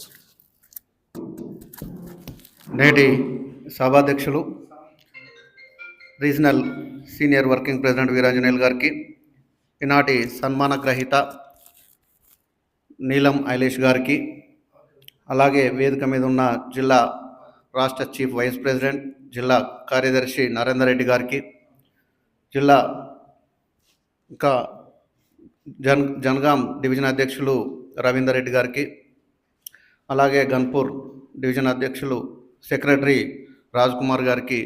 చేసుకోవచ్చు. నేటి సభాధ్యక్షులు regional senior working president Veeranjaneyulu గారికి ఈనాటి సన్మాన గ్రహీత నీలం ఐలేష్ గారికి అలాగే వేదిక మీద ఉన్న జిల్లా రాష్ట్ర చీఫ్ వైస్ ప్రెసిడెంట్ జిల్లా కార్యదర్శి నరేందర్ రెడ్డి గారికి జిల్లా ఇంకా జన్ జనగాం డివిజన్ అధ్యక్షులు రవీందర్ రెడ్డి గారికి అలాగే గన్పూర్ డివిజన్ అధ్యక్షులు సెక్రటరీ రాజ్ కుమార్ గారికి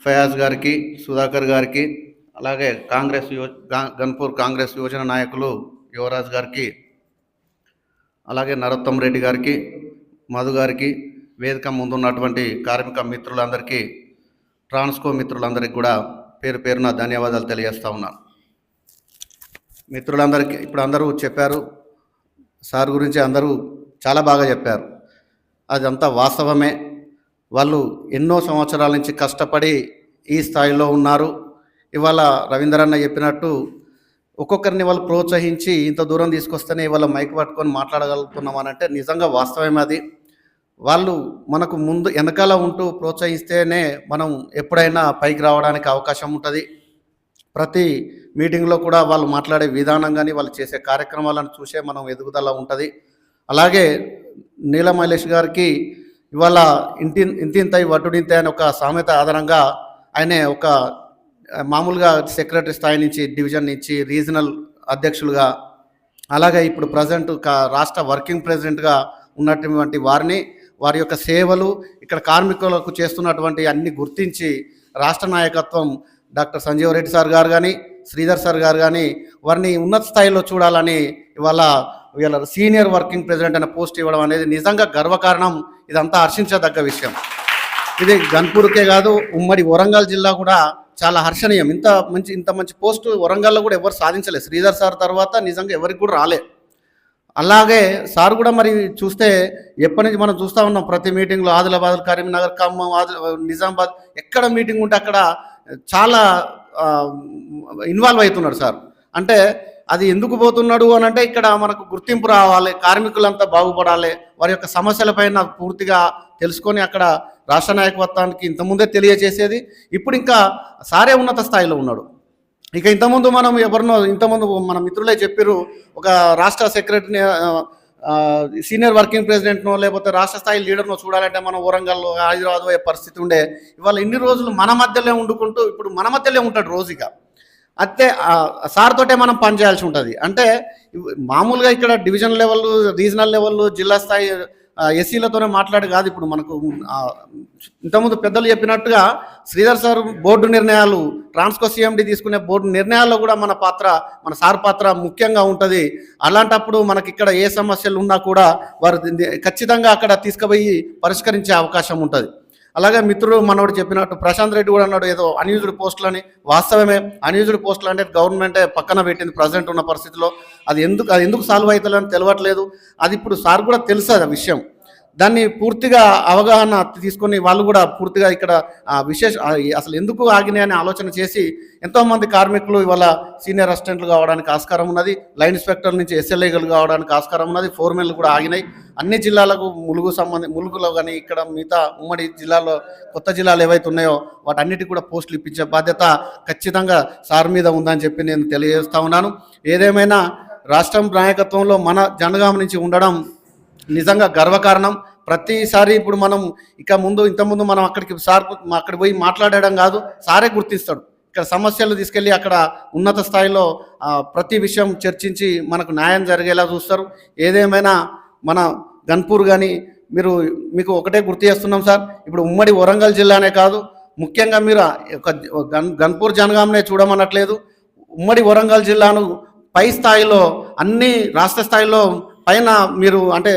ఫయాజ్ గారికి సుధాకర్ గారికి అలాగే కాంగ్రెస్ యో గన్పూర్ కాంగ్రెస్ యువజన నాయకులు యువరాజ్ గారికి అలాగే నరోత్తం రెడ్డి గారికి మధు గారికి వేదిక ముందున్నటువంటి కార్మిక మిత్రులందరికీ ట్రాన్స్కో మిత్రులందరికీ కూడా పేరు పేరున ధన్యవాదాలు తెలియజేస్తూ ఉన్నాను మిత్రులందరికీ ఇప్పుడు అందరూ చెప్పారు సార్ గురించి అందరూ చాలా బాగా చెప్పారు. అదంతా వాస్తవమే. వాళ్ళు ఎన్నో సంవత్సరాల నుంచి కష్టపడి ఈ స్థాయిలో ఉన్నారు. ఇవాళ రవీంద్రన్న చెప్పినట్టు ఒక్కొక్కరిని వాళ్ళు ప్రోత్సహించి ఇంత దూరం తీసుకొస్తేనే ఇవాళ మైక్ పట్టుకొని మాట్లాడగలుగుతున్నాం అంటే నిజంగా వాస్తవమే అది. వాళ్ళు మనకు ముందు వెనకాల ఉంటూ ప్రోత్సహిస్తేనే మనం ఎప్పుడైనా పైకి రావడానికి అవకాశం ఉంటుంది. ప్రతి మీటింగ్లో కూడా వాళ్ళు మాట్లాడే విధానం కానీ వాళ్ళు చేసే కార్యక్రమాలను చూసే మనం ఎదుగుదల ఉంటుంది. అలాగే నీల మహేష్ గారికి ఇవాళ ఇంటి ఇంతింతై వటుడింత అని ఒక సామెత ఆధారంగా ఆయన ఒక మామూలుగా సెక్రటరీ స్థాయి నుంచి డివిజన్ నుంచి రీజనల్ అధ్యక్షులుగా అలాగే ఇప్పుడు ప్రజెంట్ రాష్ట్ర వర్కింగ్ ప్రెసిడెంట్గా ఉన్నటువంటి వారిని వారి యొక్క సేవలు ఇక్కడ కార్మికులకు చేస్తున్నటువంటి అన్ని గుర్తించి రాష్ట్ర నాయకత్వం డాక్టర్ సంజీవ్ రెడ్డి సార్ గారు కానీ శ్రీధర్ సార్ గారు కానీ వారిని ఉన్నత స్థాయిలో చూడాలని ఇవాళ వీళ్ళ సీనియర్ వర్కింగ్ ప్రెసిడెంట్ అనే పోస్ట్ ఇవ్వడం అనేది నిజంగా గర్వకారణం. ఇదంతా హర్షించదగ్గ విషయం. ఇది గన్పూర్కే కాదు ఉమ్మడి వరంగల్ జిల్లా కూడా చాలా హర్షణీయం. ఇంత మంచి ఇంత మంచి పోస్ట్ వరంగల్లో కూడా ఎవరు సాధించలేదు. శ్రీధర్ సార్ తర్వాత నిజంగా ఎవరికి కూడా రాలే. అలాగే సార్ కూడా మరి చూస్తే ఎప్పటి నుంచి మనం చూస్తూ ఉన్నాం ప్రతి మీటింగ్లో ఆదిలాబాద్ కరీంనగర్ ఖమ్మం ఆది నిజామాబాద్ ఎక్కడ మీటింగ్ ఉంటే అక్కడ చాలా ఇన్వాల్వ్ అవుతున్నాడు సార్. అంటే అది ఎందుకు పోతున్నాడు అని అంటే ఇక్కడ మనకు గుర్తింపు రావాలి కార్మికులంతా బాగుపడాలి వారి యొక్క సమస్యలపైన పూర్తిగా తెలుసుకొని అక్కడ రాష్ట్ర నాయకత్వానికి ఇంతకుముందే తెలియజేసేది. ఇప్పుడు ఇంకా సారే ఉన్నత స్థాయిలో ఉన్నాడు. ఇక ఇంతకుముందు మనం ఎవరినో ఇంతకుముందు మన మిత్రులే చెప్పారు ఒక రాష్ట్ర సెక్రటరీ సీనియర్ వర్కింగ్ ప్రెసిడెంట్నో లేకపోతే రాష్ట్ర స్థాయి లీడర్నో చూడాలంటే మనం వరంగల్లో హైదరాబాద్ పరిస్థితి ఉండే. ఇవాళ ఇన్ని రోజులు మన మధ్యలో ఉండుకుంటూ ఇప్పుడు మన మధ్యలో ఉంటాడు రోజుగా అయితే సార్తోటే సార్ తోటే మనం పనిచేయాల్సి ఉంటుంది. అంటే మామూలుగా ఇక్కడ డివిజన్ లెవెల్ రీజనల్ లెవెల్ జిల్లా స్థాయి ఎస్సీలతోనే మాట్లాడి కాదు ఇప్పుడు మనకు ఇంతకుముందు పెద్దలు చెప్పినట్టుగా శ్రీధర్ సార్ బోర్డు నిర్ణయాలు ట్రాన్స్కో సిఎండి తీసుకునే బోర్డు నిర్ణయాల్లో కూడా మన పాత్ర మన సార్ పాత్ర ముఖ్యంగా ఉంటుంది. అలాంటప్పుడు మనకి ఇక్కడ ఏ సమస్యలు ఉన్నా కూడా వారు ఖచ్చితంగా అక్కడ తీసుకుపోయి పరిష్కరించే అవకాశం ఉంటుంది. అలాగే మిత్రుడు మనోడు చెప్పినట్టు ప్రశాంత్ రెడ్డి కూడా అన్నాడు ఏదో అన్యూజ్డ్ పోస్టులని వాస్తవమే అన్యూజ్డ్ పోస్టులు అంటే గవర్నమెంటే పక్కన పెట్టింది ప్రజెంట్ ఉన్న పరిస్థితిలో. అది ఎందుకు అది ఎందుకు సాల్వ్ అవుతుందని తెలియట్లేదు అది ఇప్పుడు సార్ కూడా తెలుసు అది ఆ విషయం. దాన్ని పూర్తిగా అవగాహన తీసుకొని వాళ్ళు కూడా పూర్తిగా ఇక్కడ విశేష అసలు ఎందుకు ఆగినాయి అనే ఆలోచన చేసి ఎంతోమంది కార్మికులు ఇవాళ సీనియర్ అసిస్టెంట్లు కావడానికి ఆస్కారం ఉన్నది లైన్ ఇన్స్పెక్టర్ నుంచి ఎస్ఎల్ఐలు కావడానికి ఆస్కారం ఉన్నది ఫోర్మెన్లు కూడా ఆగినాయి. అన్ని జిల్లాలకు ములుగు సంబంధి ములుగులో కానీ ఇక్కడ మిగతా ఉమ్మడి జిల్లాలో కొత్త జిల్లాలు ఏవైతే ఉన్నాయో వాటన్నిటికి కూడా పోస్టులు ఇప్పించే బాధ్యత ఖచ్చితంగా సార్ మీద ఉందని చెప్పి నేను తెలియజేస్తా ఉన్నాను. ఏదేమైనా రాష్ట్రం నాయకత్వంలో మన జనగామ నుంచి ఉండడం నిజంగా గర్వకారణం. ప్రతిసారి ఇప్పుడు మనం ఇక ముందు ఇంతకుముందు మనం అక్కడికి సార్ అక్కడ పోయి మాట్లాడడం కాదు సారే గుర్తిస్తాడు. ఇక్కడ సమస్యలు తీసుకెళ్ళి అక్కడ ఉన్నత స్థాయిలో ప్రతి విషయం చర్చించి మనకు న్యాయం జరిగేలా చూస్తారు. ఏదేమైనా మన గన్పూర్ కానీ మీరు మీకు ఒకటే గుర్తు చేస్తున్నాం సార్. ఇప్పుడు ఉమ్మడి వరంగల్ జిల్లానే కాదు ముఖ్యంగా మీరు ఒక గన్ గన్పూర్ జనగామనే చూడమనట్లేదు. ఉమ్మడి వరంగల్ జిల్లాను పై స్థాయిలో అన్ని రాష్ట్ర స్థాయిలో పైన మీరు అంటే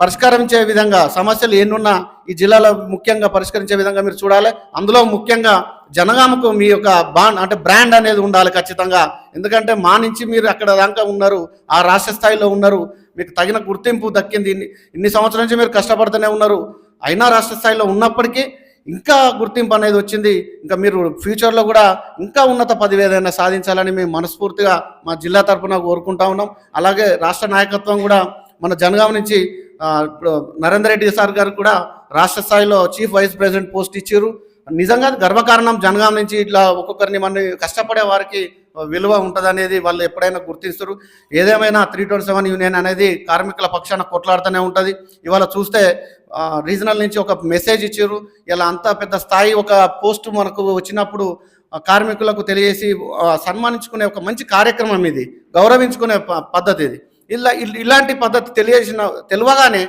పరిష్కరించే విధంగా సమస్యలు ఎన్నున్నా ఈ జిల్లాలో ముఖ్యంగా పరిష్కరించే విధంగా మీరు చూడాలి. అందులో ముఖ్యంగా జనగామకు మీ యొక్క బాండ్ అంటే బ్రాండ్ అనేది ఉండాలి ఖచ్చితంగా. ఎందుకంటే మా నుంచి మీరు అక్కడ దాకా ఉన్నారు ఆ రాష్ట్ర స్థాయిలో ఉన్నారు. మీకు తగిన గుర్తింపు దక్కింది. ఇన్ని ఇన్ని సంవత్సరాల నుంచి మీరు కష్టపడుతూనే ఉన్నారు. అయినా రాష్ట్ర స్థాయిలో ఉన్నప్పటికీ ఇంకా గుర్తింపు అనేది వచ్చింది. ఇంకా మీరు ఫ్యూచర్లో కూడా ఇంకా ఉన్నత పదవి ఏదైనా సాధించాలని మేము మనస్ఫూర్తిగా మా జిల్లా తరఫున కోరుకుంటా ఉన్నాం. అలాగే రాష్ట్ర నాయకత్వం కూడా మన జనగామ నుంచి ఇప్పుడు నరేందర్ రెడ్డి సార్ గారు కూడా రాష్ట్ర స్థాయిలో చీఫ్ వైస్ ప్రెసిడెంట్ పోస్ట్ ఇచ్చారు. నిజంగా గర్వకారణం జనగాం నుంచి ఇట్లా ఒక్కొక్కరిని మన కష్టపడే వారికి విలువ ఉంటుంది అనేది వాళ్ళు ఎప్పుడైనా గుర్తిస్తారు. ఏదేమైనా త్రీ ట్వంటీ సెవెన్ యూనియన్ అనేది కార్మికుల పక్షాన కొట్లాడుతూనే ఉంటుంది. ఇవాళ చూస్తే రీజనల్ నుంచి ఒక మెసేజ్ ఇచ్చారు. ఇలా అంత పెద్ద స్థాయి ఒక పోస్ట్ మనకు వచ్చినప్పుడు కార్మికులకు తెలియజేసి సన్మానించుకునే ఒక మంచి కార్యక్రమం ఇది. గౌరవించుకునే ప- పద్ధతి ఇది. ఇలా ఇలాంటి పద్ధతి తెలియజేసిన తెలియగానే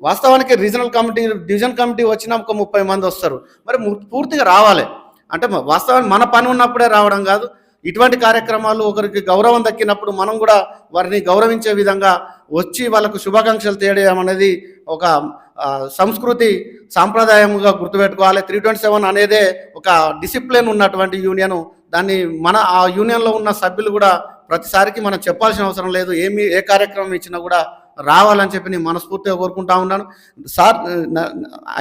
వాస్తవానికి రీజనల్ కమిటీ డివిజన్ కమిటీ వచ్చిన ఒక ముప్పై మంది వస్తారు. మరి పూర్తిగా రావాలి. అంటే వాస్తవానికి మన పని ఉన్నప్పుడే రావడం కాదు. ఇటువంటి కార్యక్రమాలు ఒకరికి గౌరవం దక్కినప్పుడు మనం కూడా వారిని గౌరవించే విధంగా వచ్చి వాళ్ళకు శుభాకాంక్షలు తెలియడం అనేది ఒక సంస్కృతి సాంప్రదాయంగా గుర్తుపెట్టుకోవాలి. త్రీ ట్వంటీ సెవెన్ అనేదే ఒక డిసిప్లిన్ ఉన్నటువంటి యూనియన్. దాన్ని మన ఆ యూనియన్లో ఉన్న సభ్యులు కూడా ప్రతిసారికి మనం చెప్పాల్సిన అవసరం లేదు. ఏమి ఏ కార్యక్రమం ఇచ్చినా కూడా రావాలని చెప్పి నేను మనస్ఫూర్తిగా కోరుకుంటా ఉన్నాను. సార్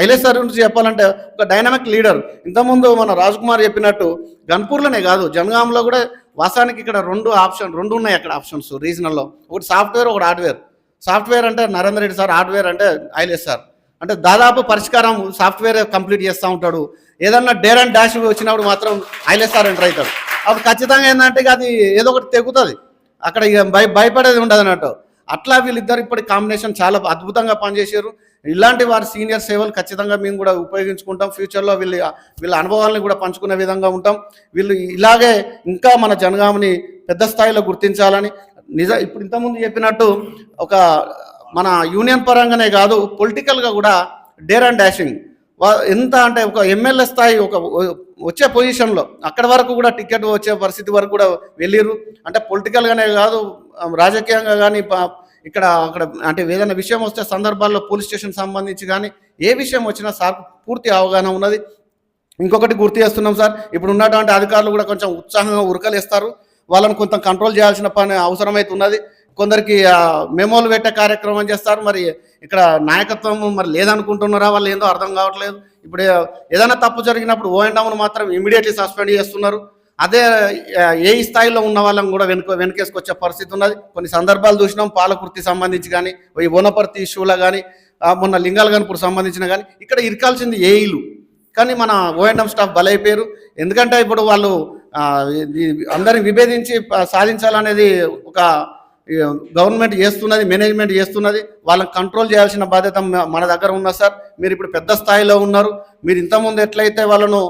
ఐలేష్ సార్ గురించి చెప్పాలంటే ఒక డైనమిక్ లీడర్ ఇంతకుముందు మన రాజ్ కుమార్ చెప్పినట్టు గన్పూర్లోనే కాదు జనగాంలో కూడా వాసానికి ఇక్కడ రెండు ఆప్షన్ రెండు ఉన్నాయి అక్కడ ఆప్షన్స్ రీజనల్లో. ఒకటి సాఫ్ట్వేర్ ఒకటి హార్డ్వేర్. సాఫ్ట్వేర్ అంటే నరేంద్ర రెడ్డి సార్ హార్డ్వేర్ అంటే ఐలేష్ సార్. అంటే దాదాపు పరిష్కారం సాఫ్ట్వేర్ కంప్లీట్ చేస్తూ ఉంటాడు. ఏదన్నా డేర్ అండ్ డాష్ వచ్చినప్పుడు మాత్రం ఐలేష్ సార్ ఎంటర్ అవుతాడు. అప్పుడు ఖచ్చితంగా ఏంటంటే అది ఏదో ఒకటి తెగుతుంది. అక్కడ ఇక భయ భయపడేది ఉండదు అన్నట్టు అట్లా వీళ్ళిద్దరు ఇప్పటి కాంబినేషన్ చాలా అద్భుతంగా పనిచేశారు. ఇలాంటి వారి సీనియర్ సేవలు ఖచ్చితంగా మేము కూడా ఉపయోగించుకుంటాం. ఫ్యూచర్లో వీళ్ళు వీళ్ళ అనుభవాలను కూడా పంచుకునే విధంగా ఉంటాం. వీళ్ళు ఇలాగే ఇంకా మన జనగామని పెద్ద స్థాయిలో గుర్తించాలని నిజ ఇప్పుడు ఇంతకుముందు చెప్పినట్టు ఒక మన యూనియన్ పరంగానే కాదు పొలిటికల్గా కూడా డేర్ అండ్ డాషింగ్ ఎంత అంటే ఒక ఎమ్మెల్యే స్థాయి ఒక వచ్చే పొజిషన్లో అక్కడ వరకు కూడా టికెట్ వచ్చే పరిస్థితి వరకు కూడా వెళ్ళిర్రు. అంటే పొలిటికల్గానే కాదు రాజకీయంగా కానీ ఇక్కడ అక్కడ అంటే ఏదైనా విషయం వస్తే సందర్భాల్లో పోలీస్ స్టేషన్ సంబంధించి కానీ ఏ విషయం వచ్చినా సార్ పూర్తి అవగాహన ఉన్నది. ఇంకొకటి గుర్తు చేస్తున్నాం సార్ ఇప్పుడు ఉన్నటువంటి అధికారులు కూడా కొంచెం ఉత్సాహంగా ఉరకలేస్తారు. వాళ్ళని కొంత కంట్రోల్ చేయాల్సిన పని అవసరమైతే ఉన్నది. కొందరికి మెమోలు పెట్టే కార్యక్రమం చేస్తారు. మరి ఇక్కడ నాయకత్వం మరి లేదనుకుంటున్నారా? వాళ్ళు ఏందో అర్థం కావట్లేదు. ఇప్పుడు ఏదైనా తప్పు జరిగినప్పుడు ఓ మాత్రం ఇమీడియట్లీ సస్పెండ్ చేస్తున్నారు. అదే ఏ స్థాయిలో ఉన్న వాళ్ళని కూడా వెనుక వెనకేసుకొచ్చే పరిస్థితి ఉన్నది. కొన్ని సందర్భాలు చూసినాం పాలకుర్తి సంబంధించి కానీ ఈ ఓనపర్తి ఇష్యూలో కానీ మొన్న లింగాలగన్పూర్ సంబంధించిన కానీ ఇక్కడ ఇరకాల్సింది ఏఈలు. కానీ మన ఓఎండం స్టాఫ్ బలైపోయారు. ఎందుకంటే ఇప్పుడు వాళ్ళు అందరిని విభేదించి సాధించాలనేది ఒక గవర్నమెంట్ చేస్తున్నది మేనేజ్మెంట్ చేస్తున్నది వాళ్ళని కంట్రోల్ చేయాల్సిన బాధ్యత మన దగ్గర ఉన్నది సార్. మీరు ఇప్పుడు పెద్ద స్థాయిలో ఉన్నారు. మీరు ఇంతకుముందు ఎట్లయితే వాళ్ళను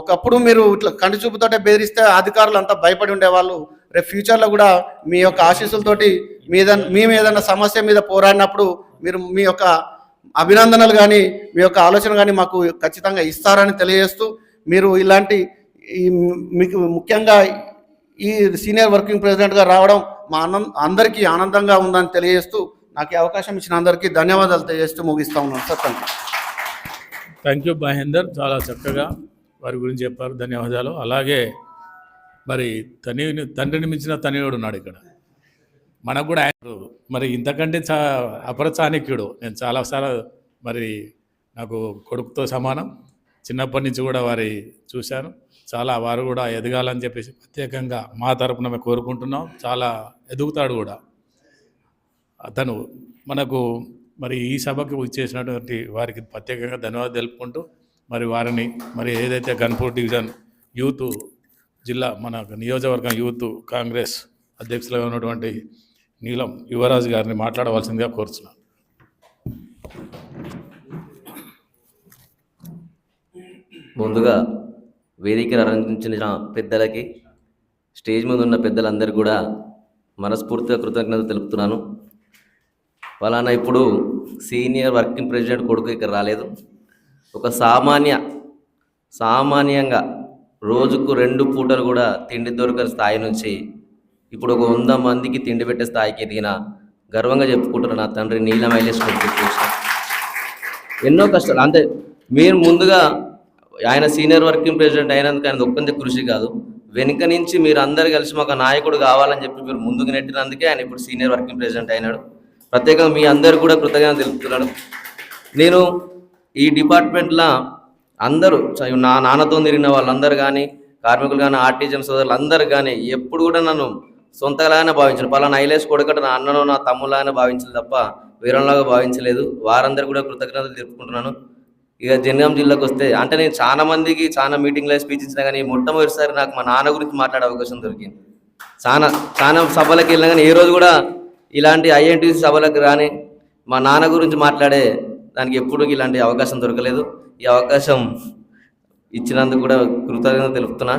ఒకప్పుడు మీరు ఇట్లా కంటి చూపుతోటే బెదిరిస్తే అధికారులు అంతా భయపడి ఉండేవాళ్ళు. రేపు ఫ్యూచర్లో కూడా మీ యొక్క ఆశీస్సులతోటి మీద మేము ఏదైనా సమస్య మీద పోరాడినప్పుడు మీరు మీ యొక్క అభినందనలు కానీ మీ యొక్క ఆలోచన కానీ మాకు ఖచ్చితంగా ఇస్తారని తెలియజేస్తూ మీరు ఇలాంటి ఈ మీకు ముఖ్యంగా ఈ సీనియర్ వర్కింగ్ ప్రెసిడెంట్గా రావడం మా ఆనంద్ అందరికీ ఆనందంగా ఉందని తెలియజేస్తూ నాకు ఈ అవకాశం ఇచ్చిన అందరికీ ధన్యవాదాలు తెలియజేస్తూ ముగిస్తా ఉన్నాను. Sir thank you thank you Mahender. చాలా చక్కగా వారి గురించి చెప్పారు. ధన్యవాదాలు. అలాగే మరి తని తండ్రిని మించిన తనియుడు ఉన్నాడు ఇక్కడ. మనకు కూడా ఆయన మరి ఇంతకంటే చా అపరచానిక్యుడు నేను చాలాసార్లు మరి నాకు కొడుకుతో సమానం. చిన్నప్పటి నుంచి కూడా వారి చూశాను. చాలా వారు కూడా ఎదగాలని చెప్పేసి ప్రత్యేకంగా మా తరపున మేము కోరుకుంటున్నాం. చాలా ఎదుగుతాడు కూడా. అతను మనకు మరి ఈ సభకు ఇచ్చేసినటువంటి వారికి ప్రత్యేకంగా ధన్యవాదాలు తెలుపుకుంటూ మరి వారిని మరి ఏదైతే గన్పూర్ డివిజన్ యూత్ జిల్లా మన నియోజకవర్గం యూత్ కాంగ్రెస్ అధ్యక్షులుగా ఉన్నటువంటి నీలం యువరాజు గారిని మాట్లాడవలసిందిగా కోరుతున్నాను ముందుగా వేదికను అలంకరించిన పెద్దలకి స్టేజ్ మీద ఉన్న పెద్దలందరికీ కూడా మనస్ఫూర్తిగా కృతజ్ఞతలు తెలుపుతున్నాను. ఫలానా ఇప్పుడు సీనియర్ వర్కింగ్ ప్రెసిడెంట్ కొడుకు ఇక్కడ రాలేదు. ఒక సామాన్య సామాన్యంగా రోజుకు రెండు పూటలు కూడా తిండి దొరకని స్థాయి నుంచి ఇప్పుడు ఒక వంద మందికి తిండి పెట్టే స్థాయికి ఎదిగిన గర్వంగా చెప్పుకుంటున్న నా తండ్రి నీలం చూసిన ఎన్నో కష్టాలు. అంతే మీరు ముందుగా ఆయన సీనియర్ వర్కింగ్ ప్రెసిడెంట్ అయినందుకు ఆయన ఒక్కంది కృషి కాదు. వెనుక నుంచి మీరు అందరు కలిసి మాకు నాయకుడు కావాలని చెప్పి మీరు ముందుకు నెట్టినందుకే ఆయన ఇప్పుడు సీనియర్ వర్కింగ్ ప్రెసిడెంట్ అయినాడు. ప్రత్యేకంగా మీ అందరు కూడా కృతజ్ఞత తెలుపుతున్నాడు. నేను ఈ డిపార్ట్మెంట్లో అందరూ నా నాన్నతో తిరిగిన వాళ్ళందరూ కానీ కార్మికులు కానీ ఆర్టీజం సోదరులు అందరూ కానీ ఎప్పుడు కూడా నన్ను సొంతలాగానే భావించారు పలానా ఐలేస్ కొడుకట నా అన్నను నా తమ్ములాగానే భావించలేదు తప్ప వీరంలాగా భావించలేదు. వారందరూ కూడా కృతజ్ఞతలు తెలుపుకుంటున్నాను. ఇక జనగాం జిల్లాకు వస్తే అంటే నేను చాలా మందికి చాలా మీటింగ్లో స్పీచ్ ఇచ్చినా కానీ మొట్టమొదటిసారి నాకు మా నాన్న గురించి మాట్లాడే అవకాశం దొరికింది. చాలా చాలా సభలకు వెళ్ళినా కానీ ఏ రోజు కూడా ఇలాంటి ఐఎన్టీసీ సభలకు రాని మా నాన్న గురించి మాట్లాడే దానికి ఎప్పుడు ఇలాంటి అవకాశం దొరకలేదు. ఈ అవకాశం ఇచ్చినందుకు కూడా కృతజ్ఞత తెలుపుతున్నా.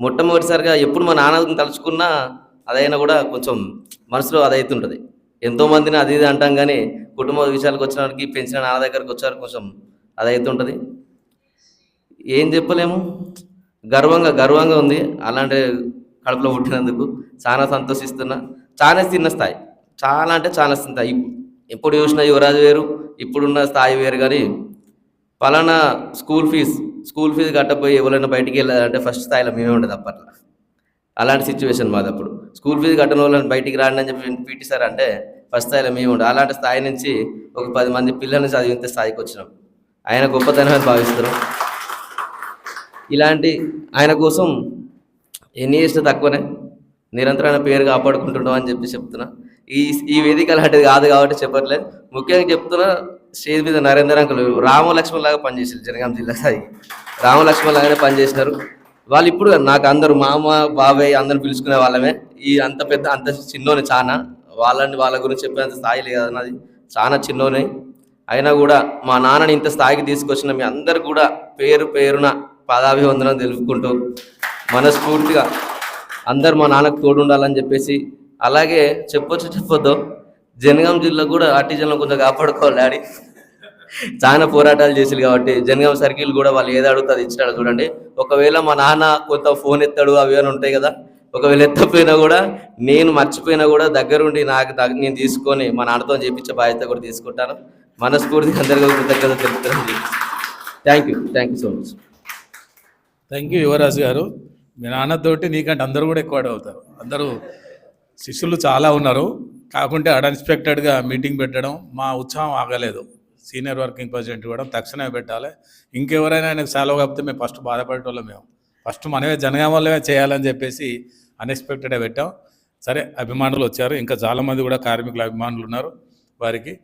మొట్టమొదటిసారిగా ఎప్పుడు మా నాన్న తలుచుకున్నా అదైనా కూడా కొంచెం మనసులో అదైతుంటుంది. ఎంతో ఎంతోమందిని అది ఇది అంటాం కానీ కుటుంబ విషయాలకు వచ్చినవారికి పెంచిన నాన్న దగ్గరకు వచ్చారు కొంచెం అదైతుంటుంది. ఏం చెప్పలేము. గర్వంగా గర్వంగా ఉంది. అలాంటి కడుపులో పుట్టినందుకు చాలా సంతోషిస్తున్నా. చాలా చిన్న స్థాయి. చాలా అంటే చాలా స్థాయి. ఎప్పుడు చూసినా యువరాజు వేరు ఇప్పుడున్న స్థాయి వేరు. కానీ పలానా స్కూల్ ఫీజు స్కూల్ ఫీజు కట్టపోయి ఎవరైనా బయటికి వెళ్ళాలంటే ఫస్ట్ స్థాయిలో మేమే ఉండదు అప్పట్లో. అలాంటి సిచ్యువేషన్ మాది అప్పుడు. స్కూల్ ఫీజు కట్టని వాళ్ళని బయటికి రాండి అని చెప్పి పీటీ సార్ అంటే ఫస్ట్ స్థాయిలో మేము ఉండే. అలాంటి స్థాయి నుంచి ఒక పది మంది పిల్లల్ని చదివించే స్థాయికి వచ్చినాం. ఆయన గొప్పతనమని భావిస్తున్నాం. ఇలాంటి ఆయన కోసం ఎన్ని చేసినా తక్కువనే. నిరంతరం ఆయన పేరు కాపాడుకుంటున్నాం అని చెప్పి చెప్తున్నా. ఈ ఈ వేదిక లాంటిది కాదు కాబట్టి చెప్పట్లేదు ముఖ్యంగా చెప్తున్నా స్టేజ్ మీద నరేందర్ అంకుల్ రామలక్ష్మణ్ లాగా పనిచేసారు జనగాం జిల్లా స్థాయి రామలక్ష్మణ్ లాగానే పనిచేసినారు. వాళ్ళు ఇప్పుడు నాకు అందరు మామ బాబాయ్ అందరు పిలుచుకునే వాళ్ళమే. ఈ అంత పెద్ద అంత చిన్నోని చాలా వాళ్ళని వాళ్ళ గురించి చెప్పేంత స్థాయి లేదు అన్నది చాలా చిన్నోనే. అయినా కూడా మా నాన్నని ఇంత స్థాయికి తీసుకొచ్చిన మీ అందరు కూడా పేరు పేరున పాదాభివందనం తెలుపుకుంటూ మనస్ఫూర్తిగా అందరు మా నాన్నకు తోడుండాలని చెప్పేసి అలాగే చెప్పొచ్చు చెప్పొద్దు. జనగాం జిల్లా కూడా ఆర్టిజన్లో కొంచెం కాపాడుకోవాలి డాడీ. చాలా పోరాటాలు చేసారు కాబట్టి జనగాం సర్కిల్ కూడా వాళ్ళు ఏది అడుగుతా అది ఇచ్చినాడు చూడండి. ఒకవేళ మా నాన్న కొంత ఫోన్ ఎత్తాడు అవి అని ఉంటాయి కదా ఒకవేళ ఎత్తపోయినా కూడా నేను మర్చిపోయినా కూడా దగ్గరుండి నాకు నేను తీసుకొని మా నాన్నతో చేపించే బాధ్యత కూడా తీసుకుంటాను. మనస్ఫూర్తిగా అందరికీ కృతజ్ఞత తెలుపుతాను thank you thank you so much thank you Yuvaraju గారు. మీ నాన్నతోటి నీకంటే అందరూ కూడా ఎక్కువ అవుతారు అందరూ శిష్యులు చాలా ఉన్నారు. కాకుంటే అన్ఎక్స్పెక్టెడ్గా మీటింగ్ పెట్టడం మా ఉత్సాహం ఆగలేదు. సీనియర్ వర్కింగ్ ప్రెసిడెంట్ కూడా తక్షణమే పెట్టాలి. ఇంకెవరైనా ఆయనకు సెలవు కాకపోతే మేము ఫస్ట్ బాధపడేటోళ్ళం మేము. ఫస్ట్ మనమే జనగామల్లమే చేయాలని చెప్పేసి అన్ఎక్స్పెక్టెడ్గా పెట్టాం. సరే అభిమానులు వచ్చారు. ఇంకా చాలామంది కూడా కార్మికుల అభిమానులు ఉన్నారు వారికి.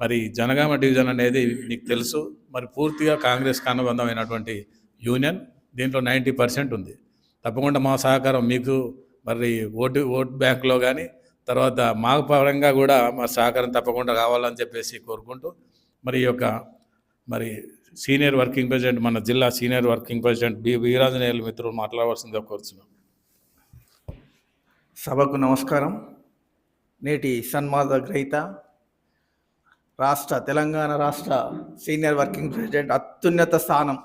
మరి జనగామ డివిజన్ అనేది నీకు తెలుసు. మరి పూర్తిగా కాంగ్రెస్ అనుబంధమైనటువంటి యూనియన్ దీంట్లో నైంటీ పర్సెంట్ ఉంది. తప్పకుండా మా సహకారం మీకు మరి ఓటు ఓట్ బ్యాంక్లో కానీ తర్వాత మాకు పరంగా కూడా మా సహకారం తప్పకుండా కావాలని చెప్పేసి కోరుకుంటూ మరి యొక్క మరి సీనియర్ వర్కింగ్ ప్రెసిడెంట్ మన జిల్లా senior working president B Veeranjaneyulu మిత్రులు మాట్లాడవలసిందిగా కోరుతున్నాం సభకు నమస్కారం. నేటి సన్మాద గ్రహీత రాష్ట్ర తెలంగాణ రాష్ట్ర సీనియర్ వర్కింగ్ ప్రెసిడెంట్ అత్యున్నత స్థానం.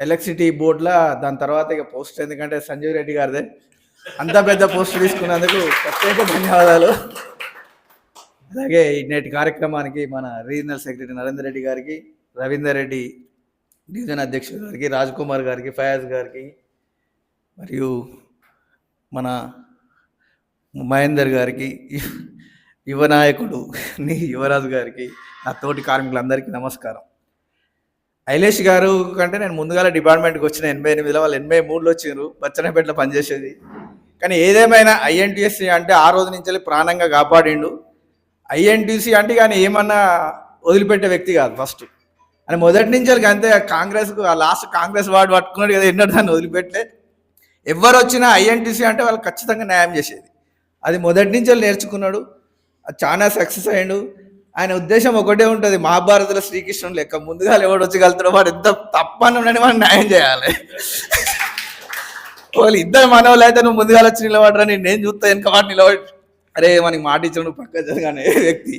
ఎలక్ట్రిసిటీ బోర్డులో దాని తర్వాత ఇక పోస్ట్ ఎందుకంటే సంజీవ్ రెడ్డి గారిదే. అంత పెద్ద పోస్ట్ తీసుకున్నందుకు ప్రత్యేక ధన్యవాదాలు. అలాగే ఈ నేటి కార్యక్రమానికి మన రీజనల్ సెక్రటరీ నరేందర్ రెడ్డి గారికి రవీందర్ రెడ్డి డివిజన్ అధ్యక్షుడు గారికి రాజ్ కుమార్ గారికి ఫయాజ్ గారికి మరియు మన మహేందర్ గారికి యువనాయకుడు నీ యువరాజు గారికి నా తోటి కార్మికులందరికీ నమస్కారం. ఐలేష్ గారు కంటే నేను ముందుగాల డిపార్ట్మెంట్కి వచ్చిన ఎనభై ఎనిమిదిలో వాళ్ళు ఎనభై మూడులో వచ్చిండ్రు బచ్చనపేటలో పనిచేసేది. కానీ ఏదేమైనా ఐఎన్టీఎస్సీ అంటే ఆ రోజు నుంచి ప్రాణంగా కాపాడిండు. ఐఎన్టీసీ అంటే కానీ ఏమన్నా వదిలిపెట్టే వ్యక్తి కాదు ఫస్ట్. అని మొదటి నుంచి అంతే కాంగ్రెస్కు ఆ లాస్ట్ కాంగ్రెస్ వార్డు పట్టుకున్నాడు కదా ఎన్నో దాన్ని వదిలిపెట్టలే. ఎవరు వచ్చినా ఐఎన్టీసీ అంటే వాళ్ళు ఖచ్చితంగా న్యాయం చేసేది. అది మొదటి నుంచి నేర్చుకున్నాడు. చాలా సక్సెస్ అయ్యాడు. ఆయన ఉద్దేశం ఒకటే ఉంటుంది మహాభారతంలో శ్రీకృష్ణుడు లెక్క. ముందుగా ఎవడు వచ్చగలుగుతాడో వాడు ఎంత తప్పని ఉండని మనం న్యాయం చేయాలి. వాళ్ళు ఇద్దరు మనవాళ్ళు అయితే నువ్వు ముందుగా వచ్చి నిలబడరా నేను నేను చూస్తా వెనక వాడు నిలబడి. అరే మనకి మాట ఇచ్చాడు పక్క జరగానే వ్యక్తి.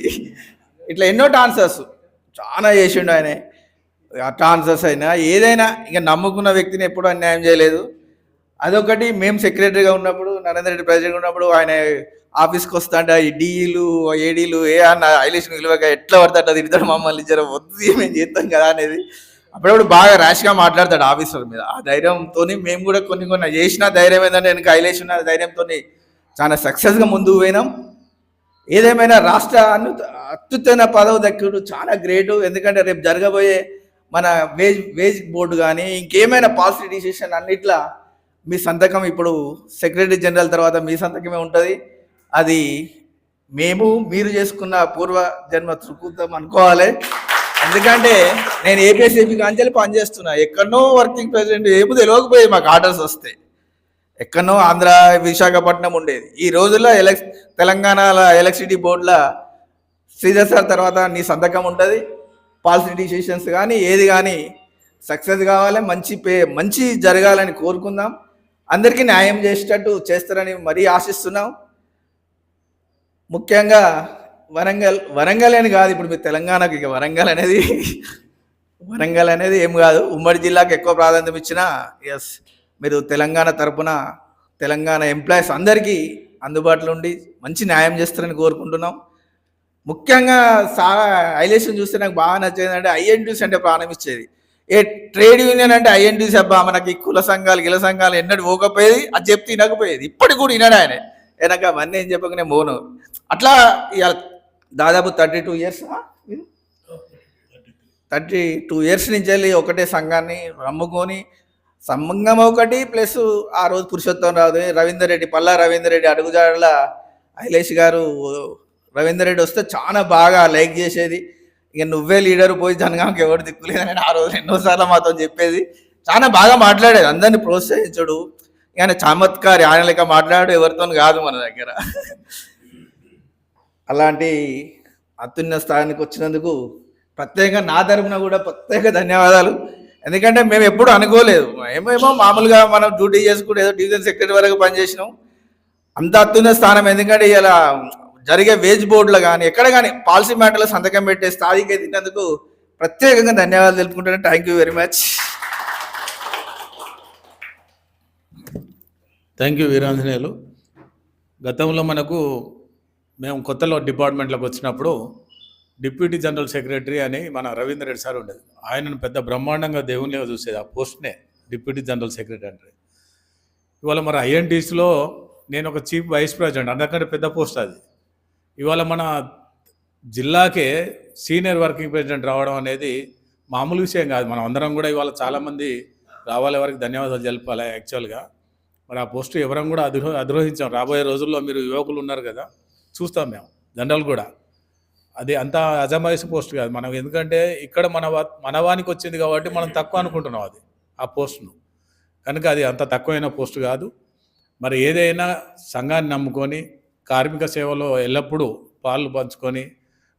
ఇట్లా ఎన్నో టాన్సర్స్ చాలా చేసిండు ఆయన. ఆ టాన్సర్స్ అయినా ఏదైనా ఇంకా నమ్ముకున్న వ్యక్తిని ఎప్పుడూ అన్యాయం చేయలేదు. అదొకటి. మేము సెక్రటరీగా ఉన్నప్పుడు నరేంద్ర రెడ్డి ప్రెసిడెంట్ ఉన్నప్పుడు ఆయన ఆఫీస్కి వస్తాంటే ఈ డీలు ఏడీలు ఏ అన్న ఐలేష్ విలువగా ఎట్లా పడతాడు అది ఇద్దరు మమ్మల్ని ఇచ్చారు వద్దు మేము చేస్తాం కదా అనేది. అప్పుడప్పుడు బాగా ర్యాష్గా మాట్లాడతాడు ఆఫీసర్ మీద. ఆ ధైర్యంతో మేము కూడా కొన్ని కొన్ని చేసిన ధైర్యం ఏంటంటే వెనక ఐలేషన్ ఉన్న ధైర్యంతో చాలా సక్సెస్గా ముందుకు పోయినాం. ఏదేమైనా రాష్ట్ర అను అత్యుత్తమైన పదవి దక్కుడు చాలా గ్రేటు ఎందుకంటే రేపు జరగబోయే మన వేజ్ వేజ్ బోర్డు కానీ ఇంకేమైనా పాలసీ డిసిషన్ అన్నిట్లా మీ సంతకం ఇప్పుడు సెక్రటరీ జనరల్ తర్వాత మీ సంతకమే ఉంటుంది. అది మేము మీరు చేసుకున్న పూర్వ జన్మ సుకృతం అనుకోవాలి. ఎందుకంటే నేను ఏపీఎస్ఏపీ కాంచెల్లి పనిచేస్తున్నా ఎక్కడో వర్కింగ్ ప్రెసిడెంట్ ఏమో తెలియకపోయాయి మాకు ఆర్డర్స్ వస్తే. ఎక్కడనో ఆంధ్ర విశాఖపట్నం ఉండేది. ఈ రోజుల్లో ఎలక్ తెలంగాణ ఎలక్ట్రిసిటీ బోర్డుల శ్రీధర్ సార్ తర్వాత నీ సంతకం ఉంటుంది. పాలసీ డిసిషన్స్ కానీ ఏది కానీ సక్సెస్ కావాలి. మంచి పే మంచి జరగాలని కోరుకుందాం. అందరికీ న్యాయం చేసేటట్టు చేస్తారని మరీ ఆశిస్తున్నాం. ముఖ్యంగా వరంగల్ వరంగల్ అని కాదు ఇప్పుడు మీరు తెలంగాణకి ఇక వరంగల్ అనేది వరంగల్ అనేది ఏం కాదు. ఉమ్మడి జిల్లాకి ఎక్కువ ప్రాధాన్యత ఇచ్చిన ఎస్ మీరు తెలంగాణ తరపున తెలంగాణ ఎంప్లాయీస్ అందరికీ అందుబాటులో ఉండి మంచి న్యాయం చేస్తారని కోరుకుంటున్నాం. ముఖ్యంగా సా హైలేషన్ చూస్తే నాకు బాగా నచ్చేది అంటే ఐఎన్టీస్ అంటే ప్రాణం ఇచ్చేది. ఏ ట్రేడ్ యూనియన్ అంటే ఐఎన్టీస్ అబ్బా మనకి కుల సంఘాలు గిల సంఘాలు ఎన్నడూ పోకపోయేది అది చెప్తే వినకపోయేది. ఇప్పటికి కూడా వినడు ఆయన. వెనక అవన్నీ ఏం చెప్పకనే మోను. అట్లా ఇవాళ దాదాపు thirty two years thirty two years నుంచి వెళ్ళి ఒకటే సంఘాన్ని రమ్ముకొని సంఘం ఒకటి ప్లస్ ఆ రోజు పురుషోత్తం రాదు. రవీందర్ రెడ్డి పల్లా రవీందర్ రెడ్డి అడుగుజాడల ఐలేష్ గారు రవీందర్ రెడ్డి వస్తే చాలా బాగా లైక్ చేసేది. ఇక నువ్వే లీడర్ పోయి జనగామకి ఎవరు దిక్కులేదని ఆ రోజు ఎన్నోసార్లు మాతో చెప్పేది. చాలా బాగా మాట్లాడేది అందరిని ప్రోత్సహించడు. ఆయన చమత్కారి ఆయన లెక్క మాట్లాడు ఎవరితో కాదు మన దగ్గర. అలాంటి అత్యున్నత స్థానానికి వచ్చినందుకు ప్రత్యేకంగా నా తరపున కూడా ప్రత్యేక ధన్యవాదాలు. ఎందుకంటే మేము ఎప్పుడు అనుకోలేదు. మేమేమో మామూలుగా మనం డ్యూటీ చేసుకుంటే ఏదో డివిజన్ సెక్రటరీ వరకు పనిచేసినాం. అంత అత్యున్న స్థానం ఎందుకంటే ఇలా జరిగే వేజ్ బోర్డులో కానీ ఎక్కడ కానీ పాలసీ మ్యాటర్లో సంతకం పెట్టే స్థాయికి ఎదిగినందుకు ప్రత్యేకంగా ధన్యవాదాలు తెలుపుకుంటున్నాను. Thank you very much thank you Veeranjaneyulu గతంలో మనకు మేము కొత్తలో డిపార్ట్మెంట్లోకి వచ్చినప్పుడు డిప్యూటీ జనరల్ సెక్రటరీ అని మన రవీంద్ర రెడ్డి సార్ ఉండేది. ఆయనను పెద్ద బ్రహ్మాండంగా దేవునిగా చూసేది ఆ పోస్ట్నే డిప్యూటీ జనరల్ సెక్రటరీ అంటే. ఇవాళ మరి ఐఎన్టీస్లో నేను ఒక చీఫ్ వైస్ ప్రెసిడెంట్ అందరికంటే పెద్ద పోస్ట్ అది. ఇవాళ మన జిల్లాకే సీనియర్ వర్కింగ్ ప్రెసిడెంట్ రావడం అనేది మామూలు విషయం కాదు. మనం అందరం కూడా ఇవాళ చాలామంది రావాలి వారికి ధన్యవాదాలు తెలపాలి యాక్చువల్గా మరి ఆ పోస్టు ఎవరం కూడా అధిరో అధిరోహించాం. రాబోయే రోజుల్లో మీరు యువకులు ఉన్నారు కదా చూస్తాం మేము జనరల్ కూడా. అది అంత అజమాయిస్ పోస్ట్ కాదు. మనం ఎందుకంటే ఇక్కడ మన మనవానికి వచ్చింది కాబట్టి మనం తక్కువ అనుకుంటున్నాం అది ఆ పోస్ట్ను. కనుక అది అంత తక్కువైన పోస్ట్ కాదు. మరి ఏదైనా సంఘాన్ని నమ్ముకొని కార్మిక సేవలో ఎల్లప్పుడూ పాలు పంచుకొని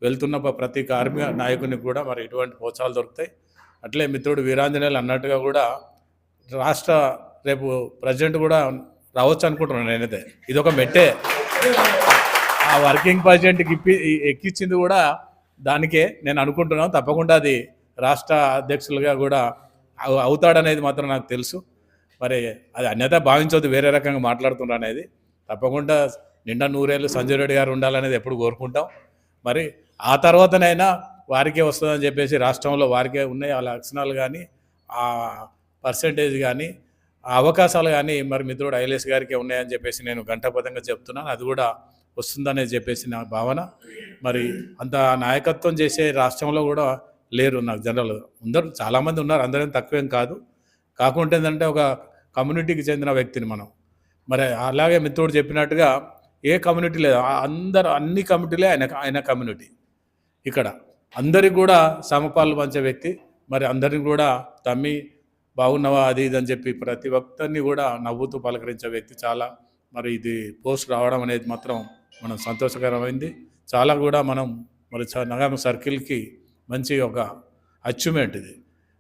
వెళ్తున్న ప్రతి కార్మిక నాయకునికి కూడా మరి ఇటువంటి ప్రోత్సాహాలు దొరుకుతాయి. అట్లే మిత్రుడు వీరాంజనేయులు అన్నట్టుగా కూడా రాష్ట్ర రేపు ప్రెసిడెంట్ కూడా రావచ్చు అనుకుంటున్నాను నేనైతే. ఇది ఒక మెట్టే. ఆ వర్కింగ్ ప్రెసిడెంట్కి ఇప్పి ఎక్కించింది కూడా దానికే నేను అనుకుంటున్నాను. తప్పకుండా అది రాష్ట్ర అధ్యక్షులుగా కూడా అవుతాడనేది మాత్రం నాకు తెలుసు. మరి అది అన్యత భావించవద్దు వేరే రకంగా మాట్లాడుతున్నారు అనేది. తప్పకుండా నిండా నూరేళ్ళు సంజయ్ రెడ్డి గారు ఉండాలనేది ఎప్పుడు కోరుకుంటాం. మరి ఆ తర్వాతనైనా వారికే వస్తుందని చెప్పేసి రాష్ట్రంలో వారికే ఉన్నాయి ఆ లక్షణాలు కానీ ఆ పర్సంటేజ్ కానీ ఆ అవకాశాలు కానీ మరి మిత్రుడు ఐలేస్ గారికి ఉన్నాయని చెప్పేసి నేను గంటపదంగా చెప్తున్నాను. అది కూడా వస్తుందనే చెప్పేసి నా భావన. మరి అంత నాయకత్వం చేసే రాష్ట్రంలో కూడా లేరు నాకు జనరల్. అందరూ చాలామంది ఉన్నారు అందరం తక్కువేం కాదు. కాకుంటే ఏంటంటే ఒక కమ్యూనిటీకి చెందిన వ్యక్తిని మనం. మరి అలాగే మిత్రుడు చెప్పినట్టుగా ఏ కమ్యూనిటీ లేదు. అందరు అన్ని కమ్యూనిటీలే ఆయన ఆయన కమ్యూనిటీ ఇక్కడ అందరికి కూడా సమపాలు పంచే వ్యక్తి. మరి అందరిని కూడా తమ్మి బాగున్నావా అది ఇది అని చెప్పి ప్రతి ఒక్కరిని కూడా నవ్వుతూ పలకరించే వ్యక్తి చాలా. మరి ఇది పోస్ట్ రావడం అనేది మాత్రం మనం సంతోషకరమైంది. చాలా కూడా మనం మరి చ- నగరం సర్కిల్కి మంచి ఒక అచీవ్మెంట్ ఇది.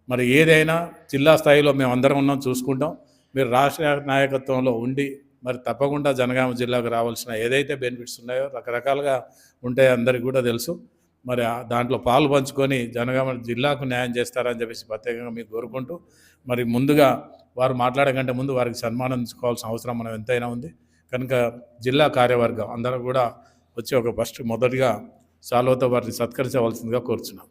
మరి ఏదైనా జిల్లా స్థాయిలో మేము అందరం ఉన్నాం చూసుకుంటాం. మీరు రాష్ట్ర నాయకత్వంలో ఉండి మరి తప్పకుండా జనగామ జిల్లాకు రావాల్సిన ఏదైతే బెనిఫిట్స్ ఉన్నాయో రకరకాలుగా ఉంటాయో అందరికీ కూడా తెలుసు. మరి ఆ దాంట్లో పాలు పంచుకొని జనగామ జిల్లాకు న్యాయం చేస్తారని చెప్పేసి ప్రత్యేకంగా మీకు కోరుకుంటూ మరి ముందుగా వారు మాట్లాడకంటే ముందు వారికి సన్మానించుకోవాల్సిన అవసరం మనం ఎంతైనా ఉంది. కనుక జిల్లా కార్యవర్గం అందరూ కూడా వచ్చి ఒక ఫస్ట్ మొదటిగా సాల్వతో వారిని సత్కరించవలసిందిగా కోరుచున్నాం.